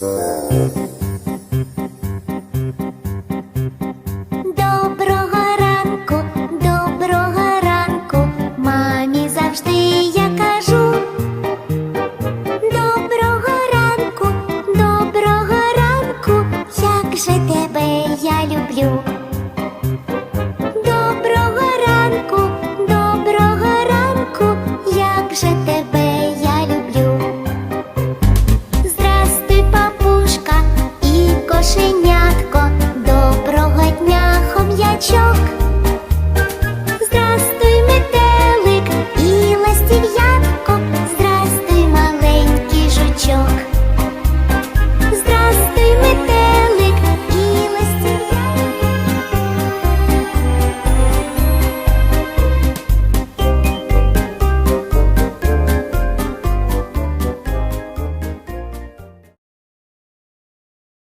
Доброго ранку, доброго ранку, мамі завжди я кажу. Доброго ранку, доброго ранку, як же тебе я люблю.